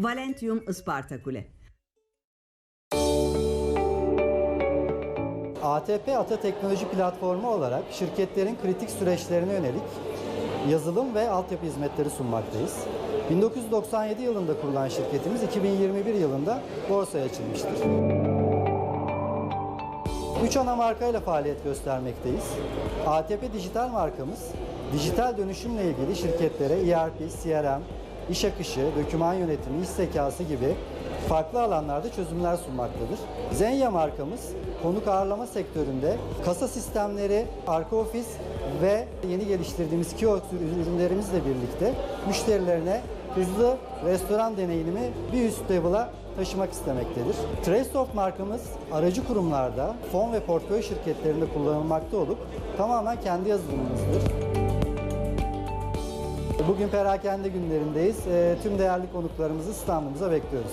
Valentium Isparta Kule. ATP Ata Teknoloji Platformu olarak şirketlerin kritik süreçlerine yönelik yazılım ve altyapı hizmetleri sunmaktayız. 1997 yılında kurulan şirketimiz 2021 yılında borsaya açılmıştır. Üç ana markayla faaliyet göstermekteyiz. ATP dijital markamız, dijital dönüşümle ilgili şirketlere ERP, CRM, iş akışı, doküman yönetimi, iş zekası gibi farklı alanlarda çözümler sunmaktadır. Zenya markamız, konuk ağırlama sektöründe kasa sistemleri, arka ofis ve yeni geliştirdiğimiz kiosk ürünlerimizle birlikte müşterilerine hızlı restoran deneyimini bir üst level'a taşımak istemektedir. Tracesoft markamız aracı kurumlarda, fon ve portföy şirketlerinde kullanılmakta olup tamamen kendi yazılımımızdır. Bugün perakende günlerindeyiz. Ee, Tüm değerli konuklarımızı standımıza bekliyoruz.